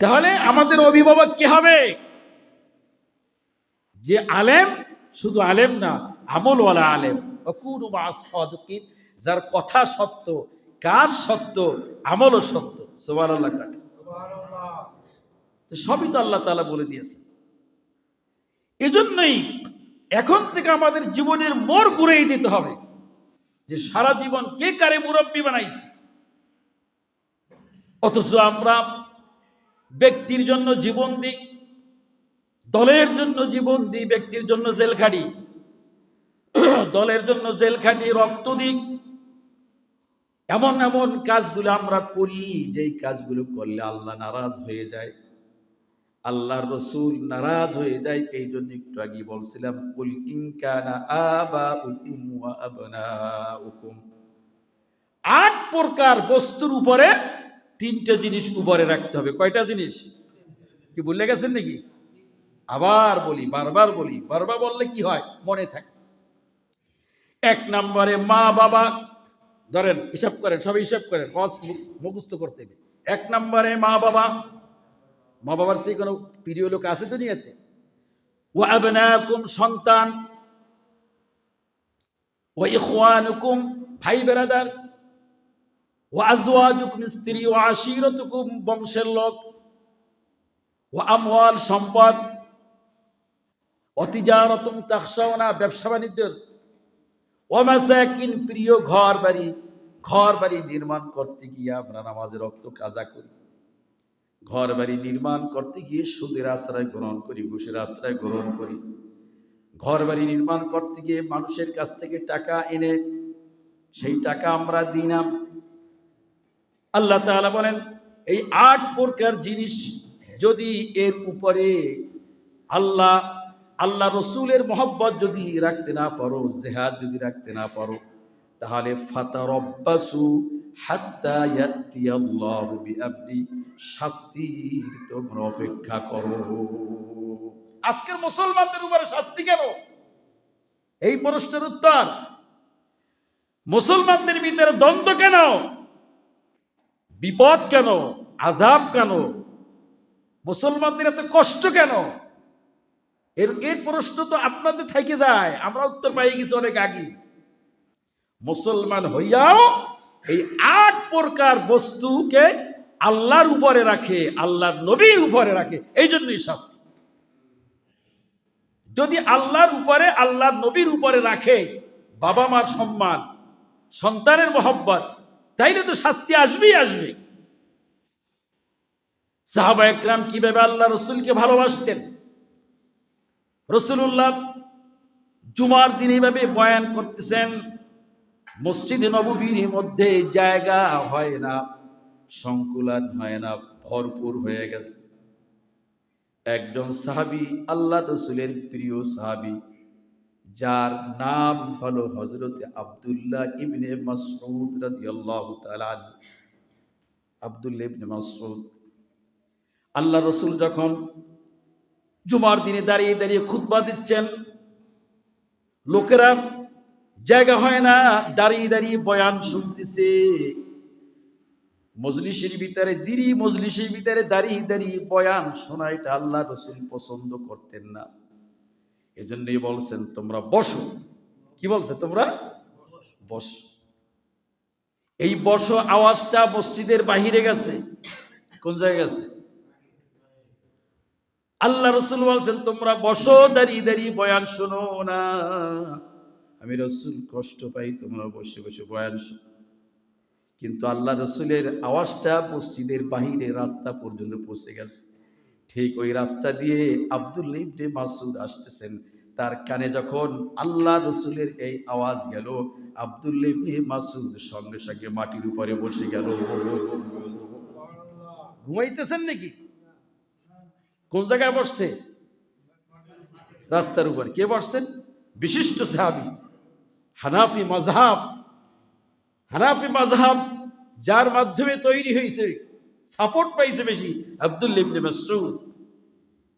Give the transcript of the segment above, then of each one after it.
তাহলে আমাদের অভিভাবক কি হবে? যে আলেম শুধু আলেম না, আমলওয়ালা আলেম। অকুর যার কথা সত্য, কাজ সত্য, আমলও সত্য। সবই তো আল্লাহ তালা বলে দিয়েছে এজন্যই এখন থেকে আমাদের জীবনের মোড় ঘুরেই দিতে হবে যে সারা জীবন কে কারে মুরব্বী বানাইছে। অথচ আমরা ব্যক্তির জন্য জীবন দিই দলের জন্য জীবন দিই ব্যক্তির জন্য জেল খাটি। দলের জন্য জেল খাটি, রক্ত দিই এমন এমন কাজগুলো আমরা করি, যেই কাজগুলো করলে আল্লাহ নারাজ হয়ে যায়। আল্লাহর রসুল নারাজ হয়ে যায়, এই জন্য একটু আগে বলছিলাম, কুল ইনকানা আবা উকুম ওয়া আবনাউকুম। আট প্রকার বস্তুর উপরে তিনটে জিনিস উপরে রাখতে হবে। কয়টা জিনিস? কি ভুলে গেছেন নাকি? আবার বলি, বারবার বলি, বারবার বললে কি হয়? মনে থাকে। এক নম্বরে মা বাবা, ধরেন, হিসাব করেন, সবাই হিসাব করেন হস মুখস্থ করতে হবে। এক নম্বরে মা বাবা, মা বাবার সেই কোনো প্রিয় লোক আছে দুনিয়াতে? ও আবনাকুম সন্তান ও ইখওয়ানুকুম ভাই বেরাদার ও আজওয়াজুকুম স্ত্রী ও আশিরতুকুম, বংশের লোক। ও আমওয়াল, সম্পদ। অতিজারতুম তাকসাওনা ব্যবসা বাণিজ্যের। ওমাসাকিন প্রিয় ঘর বাড়ি। ঘর বাড়ি নির্মাণ করতে গিয়ে আমরা নামাজের রক্ত কাজা করি। ঘর বাড়ি নির্মাণ করতে গিয়ে সুদের আশ্রয় গ্রহণ করি, ঘুষের আশ্রয় গ্রহণ করি। ঘর বাড়ি নির্মাণ করতে গিয়ে মানুষের কাছ থেকে টাকা এনে, সেই টাকা আমরা দিনাম আল্লাহ তাআলা বলেন, এই আট প্রকার জিনিস যদি এর উপরে আল্লাহ আল্লাহ রসুলের মহব্বত যদি রাখতে না পারো, জেহাদ যদি রাখতে না পারো, তাহলে ফাতারব্বাসু শাস্তির অপেক্ষা করো। আজকের মুসলমানদের উপরে শাস্তি কেন? এই প্রশ্নের উত্তর, মুসলমানদের ভিতরে দ্বন্দ্ব কেন? বিপদ কেন? আজাব কেন? মুসলমানদের এত কষ্ট কেন? এর এর প্রশ্ন তো আপনাদের থেকে যায়, আমরা উত্তর পাই গেছি অনেক আগে মুসলমান হইয়াও এই আট প্রকার বস্তুকে আল্লাহর উপরে রাখে, আল্লাহর নবীর উপরে রাখে এই জন্যই শাস্তি। যদি আল্লাহর উপরে, আল্লাহর নবীর উপরে রাখে বাবা মার সম্মান, সন্তানের মোহব্বত তাইলে তো শাস্তি আসবেই আসবে। সাহাবা একরাম কীভাবে আল্লাহ রসুলকে ভালোবাসতেন? রসুল্লাহ জুমার দিন এইভাবে বয়ান করতেছেন, মসজিদ নববীর মধ্যে জায়গা হয় না, সংকুলান হয় না, ভরপুর হয়ে গেছে। একজন সাহাবি, আল্লাহ রসুলের প্রিয় সাহাবি যার নাম হলো হজরতে আবদুল্লাহ ইবনে মাসউদ রাদিয়াল্লাহু তাআলা আবদুল্লাহ ইবনে মাসউদ। আল্লাহ রসুল যখন জুমার দিনে দাঁড়িয়ে দাঁড়িয়ে খুতবা দিচ্ছেন, লোকেরা জায়গা হয় না, দাঁড়িয়ে দাঁড়িয়ে বয়ান শুনতেছে। মজলিসের ভিতরে, দিরি মজলিসের ভিতরে দাঁড়িয়ে দাঁড়িয়ে বয়ান শোনা এটা আল্লাহ রসুল পছন্দ করতেন না। এজন্যই বলছেন, তোমরা বসো। কি বলছে তোমরা? বস। এই বসো আওয়াজটা মসজিদের বাহিরে গেছে। কোন জায়গায় গেছে? আল্লাহ রসুল বলছেন, তোমরা বসো, দাঁড়িয়ে দাঁড়িয়ে বয়ান শোনো না। আমি রসুল কষ্ট পাই, তোমরা বসে বসে বয়ান শোনো। কিন্তু আল্লাহ রসুলের আওয়াজটা মসজিদের বাহিরে, রাস্তা পর্যন্ত পৌঁছে গেছে। ঠিক ওই রাস্তা দিয়ে আব্দুল ইবনে মাসুদ আসতেছেন। তার কানে যখন আল্লাহ রসুলের এই আওয়াজ গেল, আব্দুল ইবনে মাসুদ সঙ্গে সঙ্গে মাটির উপরে বসে গেল। ঘুমাইতেছেন নাকি? কোন জায়গায় বসছে? রাস্তার উপর। কে বসছেন? বিশিষ্ট সাহাবি। হানাফি মাজহাব হানাফি মাজহাব যার মাধ্যমে তৈরি হয়েছে সাপোর্ট পাইছে বেশি আব্দুল ইবনে মাসউদ।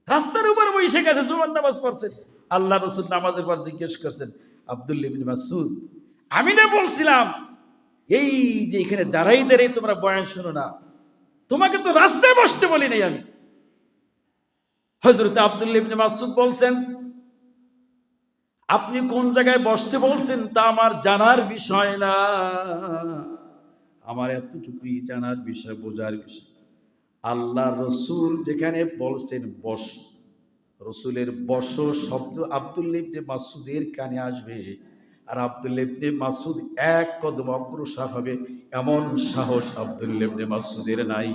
রাস্তার উপর বসে গেছে, জুমার নামাজ পড়ছেন। আল্লাহ রসুল নামাজের পর জিজ্ঞেস করছেন, আব্দুল ইবনে মাসউদ, আমি না বলছিলাম, এই যে এখানে দাঁড়াই দাঁড়াই তোমরা বয়ান শোনো না, তোমাকে তো রাস্তায় বসতে বলি নাই আমি। হজরত আব্দুল্লাহ ইবনে মাসুদ বলছেন, আপনি কোন জায়গায় বসতে বলছেন তা আমার জানার বিষয় না। আমার এতটুকুই জানার বিষয়, বোঝার বিষয়। আল্লাহ রসুল যেখানে বলছেন, বস। রসুলের বস শব্দ আব্দুল্লাহ ইবনে মাসুদের কানে আসবে আর আব্দুল্লাহ ইবনে মাসুদ এক কদম অগ্রসর হবে। এমন সাহস আব্দুল্লাহ ইবনে মাসুদের নাই।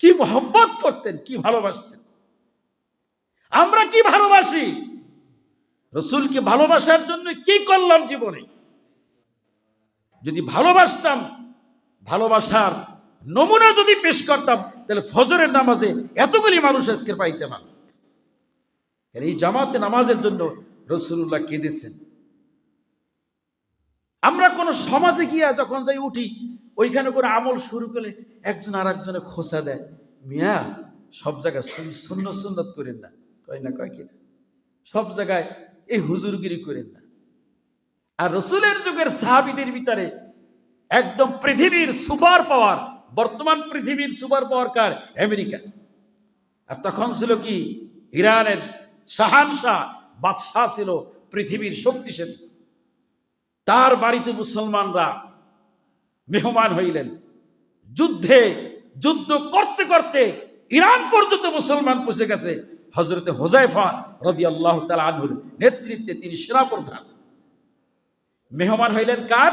কি মোহব্বত করতেন, কি ভালোবাসতেন। আমরা কি ভালোবাসি? রসুলকে ভালোবাসার জন্য কি করলাম জীবনে? যদি ভালোবাসতাম, ভালোবাসার নমুনা যদি পেশ করতাম, তাহলে ফজরের নামাজে এতগুলি মানুষ আজকে পাইতে না এই জামাতে নামাজের জন্য রসুল্লাহ কেঁদেছেন। আমরা কোন সমাজে গিয়া যখন যাই উঠি, ওইখানে করে আমল শুরু করলে একজন আর একজনে খোসা দেয়, মিয়া, সব জায়গায় শূন্য সুন্নত করেন না। কয় না, কয় কিনা সব জায়গায় এই হুজুরগিরি করেন না। আর রসুলের যুগের সাহাবিদের ভিতরে একদম পৃথিবীর সুপার পাওয়ার, বর্তমান পৃথিবীর সুপার পাওয়ার কার? আমেরিকা। আর তখন ছিল কি? ইরানের শাহানশাহ বাদশাহ ছিল পৃথিবীর শক্তিশালী। তার বাড়িতে মুসলমানরা মেহমান হইলেন। যুদ্ধে, যুদ্ধ করতে করতে ইরান পর্যন্ত মুসলমান পৌঁছে গেছে। হজরতে হোজাইফা রদি আল্লাহ তালা আনহুর নেতৃত্বে তিনি সেনাপ্রধান। মেহমান হইলেন কার?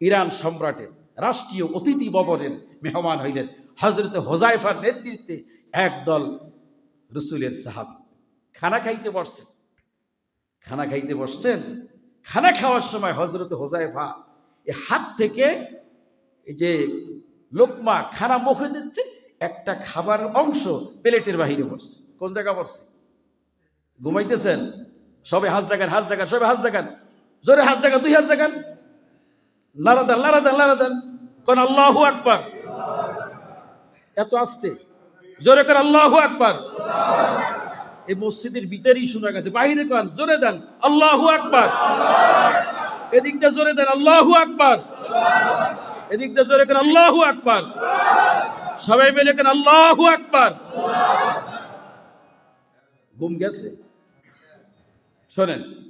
ইরান সম্রাটের, রাষ্ট্রীয় অতিথি ভবনের মেহমান হইলেন। হজরতে হোজাইফার নেতৃত্বে একদল রসুলের সাহাবি। খানা খাইতে বসছেন। খানা খাইতে বসছেন। খানা খাওয়ার সময় হজরত হোজাইফা এ হাত থেকে যে লোকমা খানা মুখে দিচ্ছে, একটা খাবার অংশ প্লেটের বাহিরে বসছে। কোন জায়গা বসছে? ঘুমাইতেছেন? সবে হাজ জাগান হাত জাগান, সবে হাজ জাগান। জোরে হাত জাগান, দুই হাত জাগান। লারা দেন লারা দেন লারা দেন। কোন আল্লাহ আকবার। এত আসতে। জোরে কর আল্লাহ আকবার। এই মসজিদের ভিতরেই শোনা গেছে বাইরে কন? জোরে দেন, আল্লাহু আকবার। এদিক দিয়ে জোরে দেন, আল্লাহু আকবার। এদিক দিয়ে জোরে কেন আল্লাহু আকবার। সবাই মিলে কেন আল্লাহু আকবার। ঘুম গেছে। শোনেন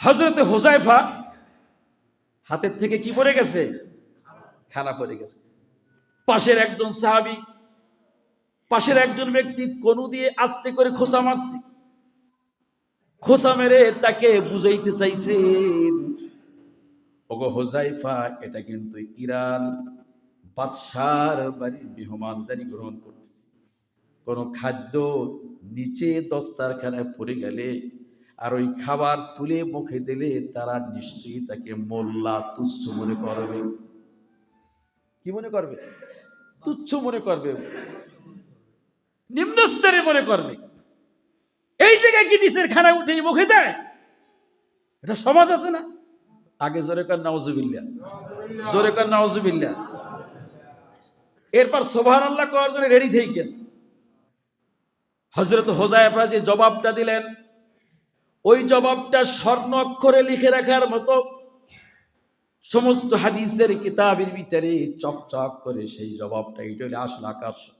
হজরতে হোজাইফা হাতের থেকে কি পড়ে গেছে? খানা পড়ে গেছে। পাশের একজন সাহাবি, পাশের একজন ব্যক্তি কনু দিয়ে আস্তে করে খোসা মারছে। খোসা মেরে তাকে বুঝাইতে চাইছেন ওগো হোজাইফা এটা কিন্তু ইরান বাদশার বাড়ির মেহমানদারি গ্রহণ করতেছে। কোনো খাদ্য নিচে দস্তারখানায় পড়ে গেলে আর ওই খাবার তুলে মুখে দিলে তারা নিশ্চয়ই তাকে মোল্লা তুচ্ছ মনে করবে। কি মনে করবে? তুচ্ছ মনে করবে। নিম্ন স্তরে মনে করবে। এই জায়গায় কি নিচের খানা উঠে মুখে দেয়? এটা সমাজ আছে না? আগে জোরে কর নাউজুবিল্লা জোরে কর নাউজুবিল্লা এরপর সোভান আল্লাহ করার জন্য রেডি থেকেন হজরত হোজাইফা যে জবাবটা দিলেন ওই জবাবটা স্বর্ণ অক্ষরে লিখে রাখার মতো সমস্ত হাদিসের কিতাবের ভিতরে চকচক করে সেই জবাবটা, এটা হলে আসল আকর্ষণ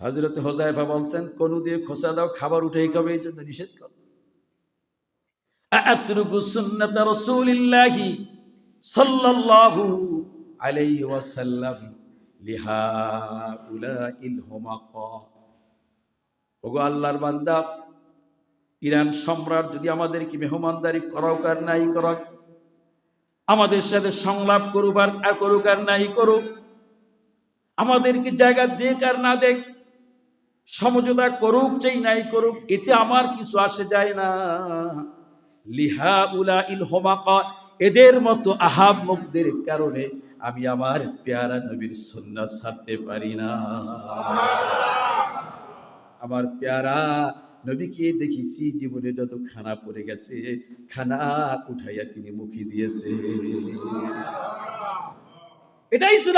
হজরত হোজাইফা বলছেন, কোন দিয়ে খোসা দাও, খাবার উঠেই খাবে এই জন্য নিষেধ কর। আতরুকু সুন্নাত রাসূলিল্লাহি সাল্লাল্লাহু আলাইহি ওয়াসাল্লাম লিহাউলাইল হুমাকা। ওগো আল্লাহর বান্দা ইরান সম্রাট যদি আমাদেরকে মেহমানদারি করাক আর নাই করক, আমাদের সাথে সংলাপ করুক আর করুক আর নাই করুক, আমাদেরকে জায়গা দেখ আর না দেখ সমঝোতা করুক চাই নাই করুক, এতে আমার কিছু আসে যায় না। লিহা উলা ইল হোমাকা, এদের মতো আহাব মুখদের কারণে আমি আমার পেয়ারা নবীর সন্না ছাড়তে পারি না। আমার পেয়ারা নবীকে দেখেছি জীবনে যত খানা পড়ে গেছে, খানা উঠাইয়া তিনি মুখে দিয়েছে। এটাই ছিল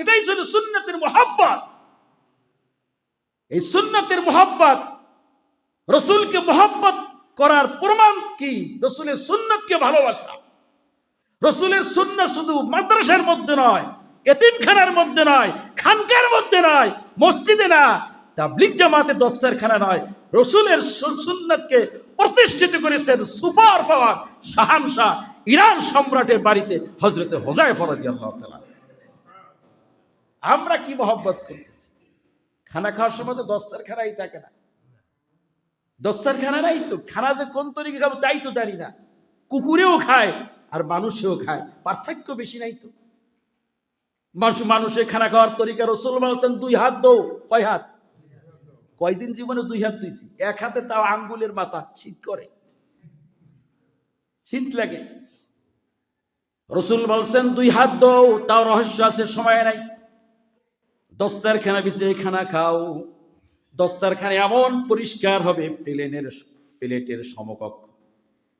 এটাই ছিল সুন্নতের মোহাব্বত। এই সুন্নতের মোহাব্বত, রসুলকে মোহাব্বত করার প্রমাণ কি? রসুলের সুন্নতকে ভালোবাসা। রসুলের শূন্য শুধু মাদ্রাসার মধ্যে নয়, এতিমখানার মধ্যে নয়, খানকার মধ্যে নয়, মসজিদে না তাবলিক জামাতে দস্তার খানা নয়, রসুলের সুন্নতকে প্রতিষ্ঠিত করেছেন সুপার পাওয়ার শাহানশাহ ইরান সম্রাটের বাড়িতে হজরতে হোজায় আল্লাহ আমরা কি মহব্বত করতেছি? খানা খাওয়ার সময় তো দস্তার খানাই থাকে না। দস্তার খানা নাই তো, খানা যে কোন তরিকে খাব তাই তো জানি না। কুকুরেও খায় আর মানুষেও খায়, পার্থক্য বেশি নাই তো। মানুষ মানুষে খানা খাওয়ার তরিকা রসুল দুই হাত দৌ, কয় হাত? কয়দিন জীবনে দুই হাত দুইছি এক হাতে তাও আঙ্গুলের মাথা শীত করে। শীত লাগে। রসুল বলছেন, দুই হাত দৌ তাও রহস্য আছে, সময় নাই। দস্তার খানা বিছিয়ে খানা খাও। দস্তারখানে এমন পরিষ্কার হবে, প্লেনের প্লেটের সমকক্ষ।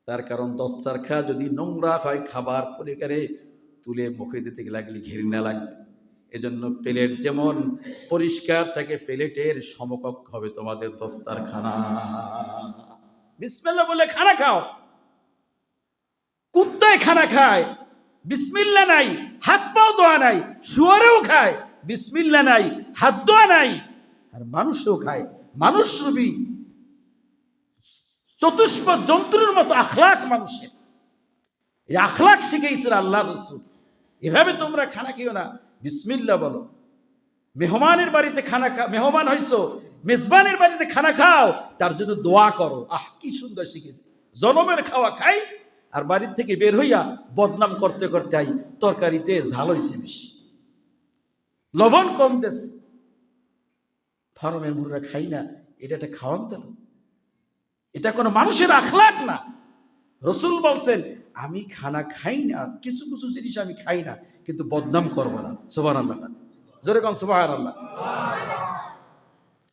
তার কারণ দস্তারখা যদি নোংরা হয়, খাবার পরিকারে তুলে মুখে দিতে লাগলে ঘৃণা লাগবে। এজন্য প্লেট যেমন পরিষ্কার থাকে, প্লেটের সমকক্ষ হবে তোমাদের দস্তার খানা বিসমিল্লা বলে খানা খাও। কুত্তায় খানা খায়। বিসমিল্লা নাই, হাত পাও দোয়া নাই, শুয়ারেও খায়। বিসমিল্লা নাই, হাত দোয়া নাই। আর মানুষও খায়। মানুষ রবি চতুষ্প জন্তুর মতো আখলাক মানুষের। এই আখলাক শিখেছেন আল্লাহ রসুল। এভাবে তোমরা খানা খেও না। বিসমিল্লা বলো। মেহমানের বাড়িতে খানা খা মেহমান হইছো, মেজবানের বাড়িতে খানা খাও, তার জন্য দোয়া করো। আহ, কি সুন্দর শিখেছে। জনমের খাওয়া খাই, আর বাড়ির থেকে বের হইয়া বদনাম করতে করতে আই, তরকারিতে ঝাল হয়েছে বেশি। লবণ কম দেছে। ফার্মের মুররা খাই না, এটা একটা খাওয়ান এটা কোনো মানুষের আখলাক না। রসুল বলছেন আমি খানা খাই না, কিছু কিছু জিনিস আমি খাই না, কিন্তু বদনাম করব না। সোবান আল্লাহ জোরে কন সোবাহান আল্লাহ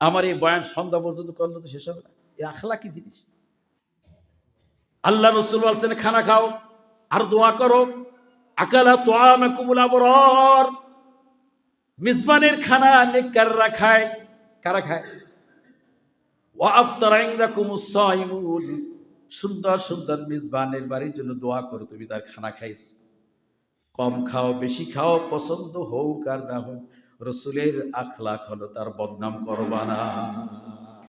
আমার এই বয়ান সন্ধ্যা পর্যন্ত করলে তো শেষ হবে না। এই আখলাকি জিনিস। আল্লাহ রসুল বলছেন, খানা খাও আর দোয়া করো। আকালা তোয়ামে কুমুলা বরর মিসবানের খানা নেককাররা খায়। কারা খায়? ওয়া আফতারা ইনদাকুমুস সাইমুন সুন্দর সুন্দর মিজবানের বাড়ির জন্য দোয়া করো, তুমি তার খানা খাইছ। কম খাও, বেশি খাও, পছন্দ হোক আর না হোক, রসুলের আখলাখ হলো তার বদনাম করবা না।